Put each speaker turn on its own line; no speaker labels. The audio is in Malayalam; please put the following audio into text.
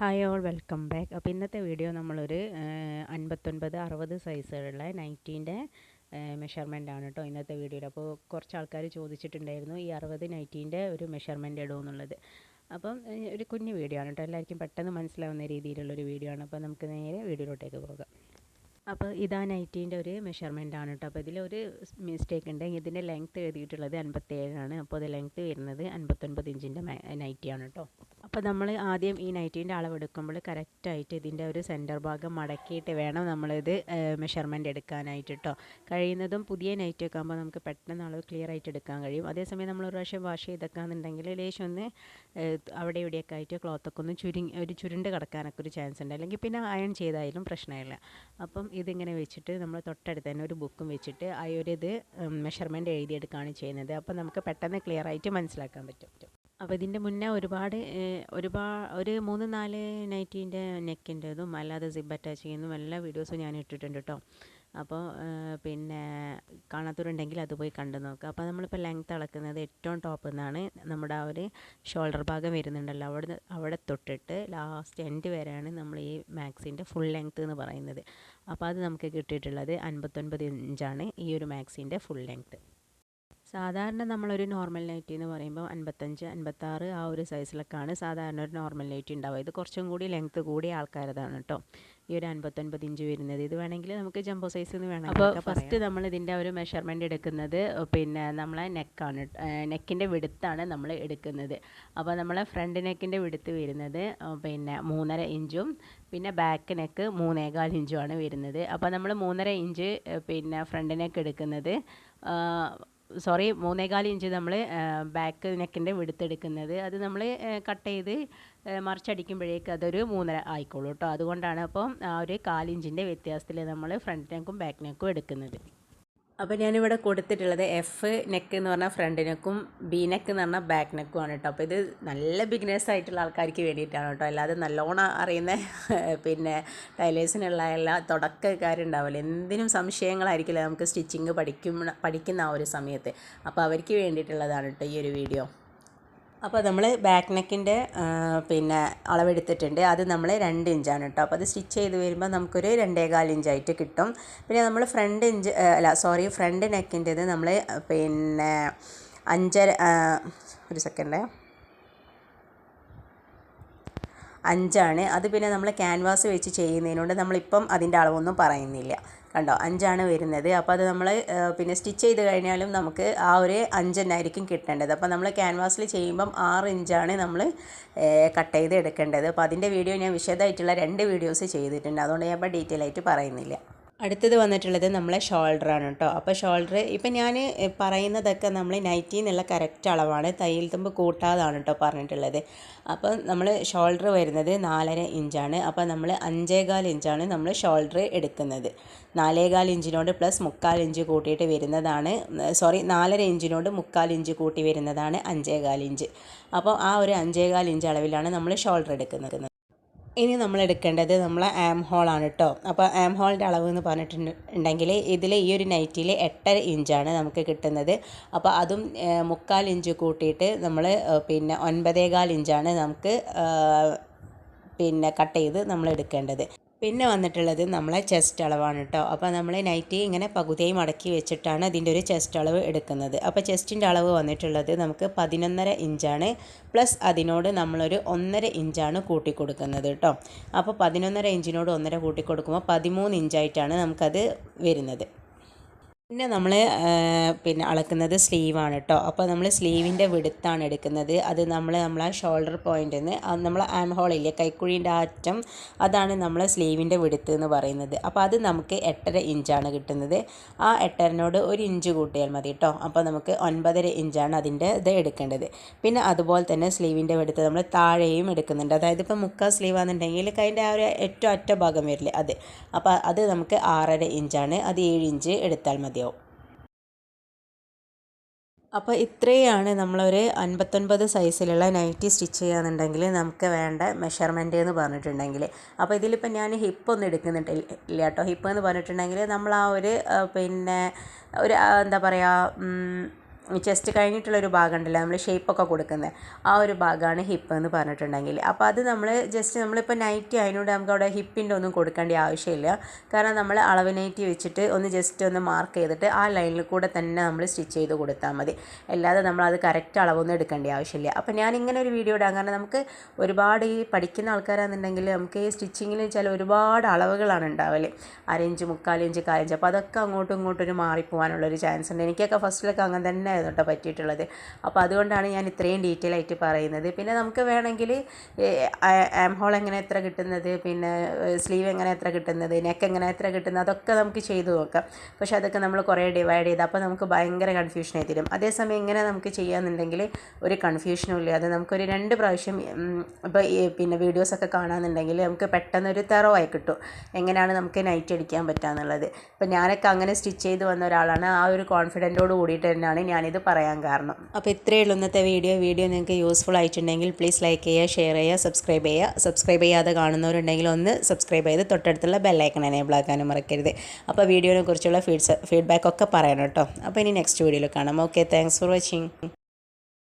ഹായ് ഓൾ വെൽക്കം ബാക്ക് അപ്പോൾ ഇന്നത്തെ വീഡിയോ നമ്മളൊരു അൻപത്തൊൻപത് അറുപത് സൈസുള്ള നൈറ്റീന്റെ മെഷർമെന്റ് ആണ് കേട്ടോ ഇന്നത്തെ വീഡിയോയിൽ അപ്പോൾ കുറച്ച് ആൾക്കാർ ചോദിച്ചിട്ടുണ്ടായിരുന്നു ഈ അറുപത് നൈറ്റീന്റെ ഒരു മെഷർമെന്റ് ഇടുമെന്നുള്ളത് അപ്പം ഒരു കുഞ്ഞു വീഡിയോ ആണ് കേട്ടോ എല്ലാവർക്കും പെട്ടെന്ന് മനസ്സിലാവുന്ന രീതിയിലുള്ളൊരു വീഡിയോ ആണ്. അപ്പോൾ നമുക്ക് നേരെ വീഡിയോയിലോട്ടേക്ക് പോകാം. അപ്പോൾ ഇതാ നൈറ്റീന്റെ ഒരു മെഷർമെന്റ് ആണ് കേട്ടോ അപ്പോൾ ഇതിലൊരു മിസ്റ്റേക്ക് ഉണ്ട് ഇതിന്റെ ലെങ്ത്ത് എഴുതിയിട്ടുള്ളത് അൻപത്തേഴാണ് അപ്പോൾ അത് ലെങ്ത്ത് വരുന്നത് അൻപത്തൊൻപത് ഇഞ്ചിന്റെ നൈറ്റിയാണ് കേട്ടോ അപ്പോൾ നമ്മൾ ആദ്യം ഈ നൈറ്റീന്റെ അളവെടുക്കുമ്പോൾ കറക്റ്റായിട്ട് ഇതിന്റെ ഒരു സെന്റർ ഭാഗം മടക്കിയിട്ട് വേണം നമ്മളിത് മെഷർമെന്റ് എടുക്കാനായിട്ട് കേട്ടോ കഴിയുന്നതും പുതിയ നൈറ്റ് ആകുമ്പോൾ നമുക്ക് പെട്ടെന്ന് അളവ് ക്ലിയർ ആയിട്ട് എടുക്കാൻ കഴിയും. അതേസമയം നമ്മൾ ഒരു പ്രാവശ്യം വാഷ് ചെയ്തെക്കാന്നുണ്ടെങ്കിൽ ലേശം ഒന്ന് അവിടെ ഇവിടെയൊക്കെ ആയിട്ട് ക്ലോത്തൊക്കെ ഒന്ന് ചുരുങ്ങി ഒരു ചുരുണ്ട് കിടക്കാനൊക്കെ ഒരു ചാൻസ് ഉണ്ട്. അല്ലെങ്കിൽ പിന്നെ അയൺ ചെയ്തായാലും പ്രശ്നമില്ല. അപ്പം ഇതിങ്ങനെ വെച്ചിട്ട് നമ്മൾ തൊട്ടടുത്ത് തന്നെ ഒരു ബുക്കും വെച്ചിട്ട് ആ ഒരു ഇത് മെഷർമെന്റ് എഴുതിയെടുക്കുകയാണ് ചെയ്യുന്നത്. അപ്പോൾ നമുക്ക് പെട്ടെന്ന് ക്ലിയർ ആയിട്ട് മനസ്സിലാക്കാൻ പറ്റും. അപ്പോൾ ഇതിന്റെ മുന്നേ ഒരുപാട് ഒരുപാട് ഒരു മൂന്ന് നാല് നൈറ്റീന്റെ നെക്കിന്റെതും അല്ലാതെ സിബ് അറ്റാച്ച് ചെയ്യുന്നതും എല്ലാ വീഡിയോസും ഞാൻ ഇട്ടിട്ടുണ്ട് കേട്ടോ അപ്പോൾ പിന്നെ കാണാത്തവരുണ്ടെങ്കിൽ അത് പോയി കണ്ടു നോക്കുക അപ്പോൾ നമ്മളിപ്പോൾ ലെങ്ത്ത് അളക്കുന്നത് ഏറ്റവും ടോപ്പിൽ നിന്നാണ് നമ്മുടെ ആ ഒരു ഷോൾഡർ ഭാഗം വരുന്നുണ്ടല്ലോ. അവിടെ അവിടെ തൊട്ടിട്ട് ലാസ്റ്റ് എൻഡ് വരെയാണ് നമ്മൾ ഈ മാക്സിന്റെ ഫുൾ ലെങ്ത്ത് എന്ന് പറയുന്നത്. അപ്പോൾ അത് നമുക്ക് കിട്ടിയിട്ടുള്ളത് അൻപത്തൊൻപത് ഇഞ്ചാണ് ഈ ഒരു മാക്സിന്റെ ഫുൾ ലെങ്ത്ത് സാധാരണ നമ്മളൊരു നോർമൽ നൈറ്റി എന്ന് പറയുമ്പോൾ അൻപത്തഞ്ച് അൻപത്താറ് ആ ഒരു സൈസിലൊക്കെയാണ് സാധാരണ ഒരു നോർമൽ നൈറ്റി ഉണ്ടാവുക ഇത് കുറച്ചും കൂടി ലെങ്ത്ത് കൂടിയ ആൾക്കാരതാണ് കേട്ടോ ഈ ഒരു അൻപത്തൊൻപത് ഇഞ്ച് വരുന്നത്. ഇത് വേണമെങ്കിൽ നമുക്ക് ജംബോ സൈസ് എന്ന് വേണം അപ്പോൾ ഫസ്റ്റ് നമ്മൾ ഇതിന്റെ ഒരു മെഷർമെന്റ് എടുക്കുന്നത് പിന്നെ നമ്മളെ നെക്കാണ് നെക്കിന്റെ വിടുത്താണ് നമ്മൾ എടുക്കുന്നത്. അപ്പോൾ നമ്മളെ ഫ്രണ്ട് നെക്കിന്റെ വിടുത്ത് വരുന്നത് പിന്നെ മൂന്നര ഇഞ്ചും പിന്നെ ബാക്ക് നെക്ക് മൂന്നേകാൽ ഇഞ്ചുമാണ് വരുന്നത്. അപ്പോൾ നമ്മൾ മൂന്നര ഇഞ്ച് പിന്നെ ഫ്രണ്ട് നെക്ക് എടുക്കുന്നത് സോറി മൂന്നേകാൽ ഇഞ്ച് നമ്മൾ ബാക്ക് നെക്കിന്റെ വിടുത്തെടുക്കുന്നത് അത് നമ്മൾ കട്ട് ചെയ്ത് മറിച്ചടിക്കുമ്പോഴേക്ക് അതൊരു മൂന്നര ആയിക്കോളൂ കേട്ടോ അതുകൊണ്ടാണ് അപ്പോൾ ആ ഒരു കാലിഞ്ചിന്റെ വ്യത്യാസത്തിൽ നമ്മൾ ഫ്രണ്ട് നെക്കും ബാക്ക് നെക്കും എടുക്കുന്നത്. അപ്പോൾ ഞാനിവിടെ കൊടുത്തിട്ടുള്ളത് എഫ് നെക്ക് എന്ന് പറഞ്ഞാൽ ഫ്രണ്ട് നെക്കും ബി നെക്ക് എന്ന് പറഞ്ഞാൽ ബാക്ക് നെക്കും ആണ് കേട്ടോ അപ്പോൾ ഇത് നല്ല ബിഗിനേഴ്സ് ആയിട്ടുള്ള ആൾക്കാർക്ക് വേണ്ടിയിട്ടാണ് കേട്ടോ അല്ലാതെ നല്ലോണം അറിയുന്ന പിന്നെ ടൈലേഴ്സിനുള്ള എല്ലാ തുടക്കക്കാരുണ്ടാവില്ല. എന്തിനും സംശയങ്ങളായിരിക്കില്ല നമുക്ക് സ്റ്റിച്ചിങ് പഠിക്കും പഠിക്കുന്ന ആ ഒരു സമയത്ത്. അപ്പോൾ അവർക്ക് വേണ്ടിയിട്ടുള്ളതാണ് കേട്ടോ ഈ ഒരു വീഡിയോ അപ്പോൾ നമ്മൾ ബാക്ക് നെക്കിന്റെ പിന്നെ അളവെടുത്തിട്ടുണ്ട്. അത് നമ്മൾ രണ്ട് ഇഞ്ചാണ് കേട്ടോ അപ്പോൾ അത് സ്റ്റിച്ച് ചെയ്ത് വരുമ്പോൾ നമുക്കൊരു രണ്ടേകാൽ ഇഞ്ചായിട്ട് കിട്ടും. പിന്നെ നമ്മൾ ഫ്രണ്ട് ഇഞ്ച് അല്ല സോറി ഫ്രണ്ട് നെക്കിന്റേത് നമ്മൾ പിന്നെ അഞ്ചര ഒരു സെക്കൻഡ് അഞ്ചാണ്. അത് പിന്നെ നമ്മൾ ക്യാൻവാസ് വെച്ച് ചെയ്യുന്നതിനോട് നമ്മളിപ്പം അതിന്റെ അളവൊന്നും പറയുന്നില്ല. കണ്ടോ? അഞ്ചാണ് വരുന്നത്. അപ്പോൾ അത് നമ്മൾ പിന്നെ സ്റ്റിച്ച് ചെയ്ത് കഴിഞ്ഞാലും നമുക്ക് ആ ഒരു അഞ്ചെണ്ണായിരിക്കും കിട്ടേണ്ടത്. അപ്പോൾ നമ്മൾ ക്യാൻവാസിൽ ചെയ്യുമ്പം ആറ് ഇഞ്ചാണ് നമ്മൾ കട്ട് ചെയ്ത് എടുക്കേണ്ടത്. അപ്പോൾ അതിന്റെ വീഡിയോ ഞാൻ വിശദമായിട്ടുള്ള രണ്ട് വീഡിയോസ് ചെയ്തിട്ടുണ്ട്. അതുകൊണ്ട് ഞാൻ ഇപ്പോൾ ഡീറ്റെയിൽ ആയിട്ട് പറയുന്നില്ല. അടുത്തത് വന്നിട്ടുള്ളത് നമ്മളെ ഷോൾഡറാണ് കേട്ടോ അപ്പോൾ ഷോൾഡർ ഇപ്പം ഞാൻ പറയുന്നതൊക്കെ നമ്മൾ നൈറ്റി എന്നുള്ള കറക്റ്റ് അളവാണ്. തയ്യൽ തുമ്പ് കൂട്ടാതാണ് കേട്ടോ പറഞ്ഞിട്ടുള്ളത്. അപ്പോൾ നമ്മൾ ഷോൾഡർ വരുന്നത് നാലര ഇഞ്ചാണ്. അപ്പോൾ നമ്മൾ അഞ്ചേകാൽ ഇഞ്ചാണ് നമ്മൾ ഷോൾഡർ എടുക്കുന്നത്. നാലേകാൽ ഇഞ്ചിനോട് പ്ലസ് മുക്കാൽ ഇഞ്ച് കൂട്ടിയിട്ട് വരുന്നതാണ്. സോറി നാലര ഇഞ്ചിനോട് മുക്കാൽ ഇഞ്ച് കൂട്ടി വരുന്നതാണ് അഞ്ചേകാൽ ഇഞ്ച്. അപ്പോൾ ആ ഒരു അഞ്ചേകാൽ ഇഞ്ച് അളവിലാണ് നമ്മൾ ഷോൾഡർ എടുക്കുന്നത്. ഇനി നമ്മൾ എടുക്കേണ്ടത് നമ്മളെ ആം ഹോളാണ് കേട്ടോ അപ്പോൾ ആം ഹോളിന്റെ അളവ് എന്ന് പറഞ്ഞിട്ടുണ്ടെങ്കിൽ ഇതിൽ ഈ ഒരു നൈറ്റിൽ എട്ടര ഇഞ്ചാണ് നമുക്ക് കിട്ടുന്നത്. അപ്പോൾ അതും മുക്കാൽ ഇഞ്ച് കൂട്ടിയിട്ട് നമ്മൾ പിന്നെ ഒൻപതേകാൽ ഇഞ്ചാണ് നമുക്ക് പിന്നെ കട്ട് ചെയ്ത് നമ്മൾ എടുക്കേണ്ടത്. പിന്നെ വന്നിട്ടുള്ളത് നമ്മളെ ചെസ്റ്റ് അളവാണ് കേട്ടോ അപ്പോൾ നമ്മൾ നൈറ്റി ഇങ്ങനെ പകുതിയായി മടക്കി വെച്ചിട്ടാണ് അതിന്റെ ഒരു ചെസ്റ്റ് അളവ് എടുക്കുന്നത്. അപ്പോൾ ചെസ്റ്റിന്റെ അളവ് വന്നിട്ടുള്ളത് നമുക്ക് പതിനൊന്നര ഇഞ്ചാണ് പ്ലസ് അതിനോട് നമ്മളൊരു ഒന്നര ഇഞ്ചാണ് കൂട്ടി കൊടുക്കുന്നത് കേട്ടോ അപ്പോൾ പതിനൊന്നര ഇഞ്ചിനോട് ഒന്നര കൂട്ടി കൊടുക്കുമ്പോൾ പതിമൂന്ന് ഇഞ്ചായിട്ടാണ് നമുക്കത് വരുന്നത്. പിന്നെ നമ്മൾ പിന്നെ അളക്കുന്നത് സ്ലീവാണ് കേട്ടോ അപ്പോൾ നമ്മൾ സ്ലീവിന്റെ വിടുത്താണ് എടുക്കുന്നത്. അത് നമ്മൾ നമ്മളെ ഷോൾഡർ പോയിന്റിൽ നിന്ന് നമ്മൾ ആം ഹോളില്ലേ കൈക്കുഴീന്റെ അറ്റം അതാണ് നമ്മൾ സ്ലീവിന്റെ വിടുത്ത് എന്ന് പറയുന്നത്. അപ്പോൾ അത് നമുക്ക് എട്ടര ഇഞ്ചാണ് കിട്ടുന്നത്. ആ എട്ടരനോട് ഒരു ഇഞ്ച് കൂട്ടിയാൽ മതി കേട്ടോ അപ്പോൾ നമുക്ക് ഒൻപതര ഇഞ്ചാണ് അതിന്റെ ഇത് എടുക്കേണ്ടത്. പിന്നെ അതുപോലെ തന്നെ സ്ലീവിന്റെ വിടുത്ത് നമ്മൾ താഴെയും എടുക്കുന്നുണ്ട്. അതായത് ഇപ്പോൾ മുക്കാൽ സ്ലീവ് ആണെന്നുണ്ടെങ്കിൽ അതിന്റെ ആ ഒരു ഏറ്റവും അറ്റ ഭാഗം വരില്ലേ അത്. അപ്പോൾ അത് നമുക്ക് ആറര ഇഞ്ചാണ് അത് ഏഴ് ഇഞ്ച് എടുത്താൽ മതി. അപ്പോൾ ഇത്രയാണ് നമ്മളൊരു അൻപത്തൊൻപത് സൈസിലുള്ള നൈറ്റി സ്റ്റിച്ച് ചെയ്യാന്നുണ്ടെങ്കിൽ നമുക്ക് വേണ്ട മെഷർമെന്റ് എന്ന് പറഞ്ഞിട്ടുണ്ടെങ്കിൽ അപ്പോൾ ഇതിലിപ്പോൾ ഞാൻ ഹിപ്പ് ഒന്നും എടുക്കുന്നുണ്ട് ഇല്ല കേട്ടോ. ഹിപ്പ് എന്ന് പറഞ്ഞിട്ടുണ്ടെങ്കിൽ നമ്മൾ ആ ഒരു പിന്നെ ഒരു എന്താ പറയുക ചെസ്റ്റ് കഴിഞ്ഞിട്ടുള്ള ഒരു ഭാഗം ഉണ്ടല്ലോ നമ്മൾ ഷേപ്പൊക്കെ കൊടുക്കുന്നത് ആ ഒരു ഭാഗമാണ് ഹിപ്പ് എന്ന് പറഞ്ഞിട്ടുണ്ടെങ്കിൽ. അപ്പോൾ അത് നമ്മൾ ജസ്റ്റ് നമ്മളിപ്പോൾ നൈറ്റി അതിനോട് നമുക്ക് അവിടെ ഹിപ്പിന്റെ ഒന്നും കൊടുക്കേണ്ട ആവശ്യമില്ല. കാരണം നമ്മൾ അളവ് നൈറ്റി വെച്ചിട്ട് ഒന്ന് ജസ്റ്റ് ഒന്ന് മാർക്ക് ചെയ്തിട്ട് ആ ലൈനിൽ കൂടെ തന്നെ നമ്മൾ സ്റ്റിച്ച് ചെയ്ത് കൊടുത്താൽ മതി. അല്ലാതെ നമ്മൾ അത് കറക്റ്റ് അളവൊന്നും എടുക്കേണ്ട ആവശ്യമില്ല. അപ്പോൾ ഞാൻ ഇങ്ങനെ ഒരു വീഡിയോ ഇടാം. കാരണം നമുക്ക് ഒരുപാട് ഈ പഠിക്കുന്ന ആൾക്കാരാണെന്നുണ്ടെങ്കിൽ നമുക്ക് ഈ സ്റ്റിച്ചിങ്ങിൽ ചില ഒരുപാട് അളവുകളാണ് ഉണ്ടാവൽ. അരയിഞ്ച് മുക്കാലിഞ്ച് കാലിഞ്ച് അപ്പോൾ അതൊക്കെ അങ്ങോട്ടും ഇങ്ങോട്ടും ഒരു മാറിപ്പോകാനുള്ളൊരു ചാൻസ് ഉണ്ട്. എനിക്കൊക്കെ ഫസ്റ്റിലൊക്കെ അങ്ങനെ തന്നെ ആയിരുന്നു കേട്ടോ പറ്റിയിട്ടുള്ളത്. അപ്പോൾ അതുകൊണ്ടാണ് ഞാൻ ഇത്രയും ഡീറ്റെയിൽ ആയിട്ട് പറയുന്നത്. പിന്നെ നമുക്ക് വേണമെങ്കിൽ ആം ഹോൾ എങ്ങനെ എത്ര കിട്ടുന്നത്? പിന്നെ സ്ലീവ് എങ്ങനെ എത്ര കിട്ടുന്നത്? നെക്ക് എങ്ങനെ എത്ര കിട്ടുന്നത്? അതൊക്കെ നമുക്ക് ചെയ്തു നോക്കാം. പക്ഷെ അതൊക്കെ നമ്മൾ കുറേ ഡിവൈഡ് ചെയ്ത് അപ്പോൾ നമുക്ക് ഭയങ്കര കൺഫ്യൂഷൻ ആയി തരും. അതേസമയം ഇങ്ങനെ നമുക്ക് ചെയ്യാമെന്നുണ്ടെങ്കിൽ ഒരു കൺഫ്യൂഷനും ഇല്ല. അത് നമുക്കൊരു രണ്ട് പ്രാവശ്യം ഇപ്പോൾ പിന്നെ വീഡിയോസൊക്കെ കാണാമെന്നുണ്ടെങ്കിൽ നമുക്ക് പെട്ടെന്നൊരു തെറവായി കിട്ടും. എങ്ങനെയാണ് നമുക്ക് നൈറ്റ് അടിക്കാൻ പറ്റുക എന്നുള്ളത് ഇപ്പോൾ ഞാനൊക്കെ അങ്ങനെ സ്റ്റിച്ച് ചെയ്ത് വന്ന ഒരാളാണ്. ആ ഒരു കോൺഫിഡന്റോട് കൂടിയിട്ട് തന്നെയാണ് ഞാനിത് പറയാൻ കാരണം. അപ്പോൾ ഇത്രയേ ഉള്ളൂ ഇന്നത്തെ വീഡിയോ. വീഡിയോ നിങ്ങൾക്ക് യൂസ്ഫുൾ ആയിട്ടുണ്ടെങ്കിൽ പ്ലീസ് ലൈക്ക് ചെയ്യുക ഷെയർ ചെയ്യുക സബ്സ്ക്രൈബ് ചെയ്യുക. സബ്സ്ക്രൈബ് ചെയ്യാതെ കാണുന്നവരുണ്ടെങ്കിൽ ഒന്ന് സബ്സ്ക്രൈബ് ചെയ്ത് തൊട്ടടുത്തുള്ള ബെല്ലൈക്കൺ എനേബിൾ ആക്കാനും മറക്കരുത്. അപ്പോൾ വീഡിയോനെ കുറിച്ചുള്ള ഫീഡ്സ് ഫീഡ്ബാക്ക് ഒക്കെ പറയണം കേട്ടോ. അപ്പോൾ ഇനി നെക്സ്റ്റ് വീഡിയോയിൽ കാണാം. Okay thanks for watching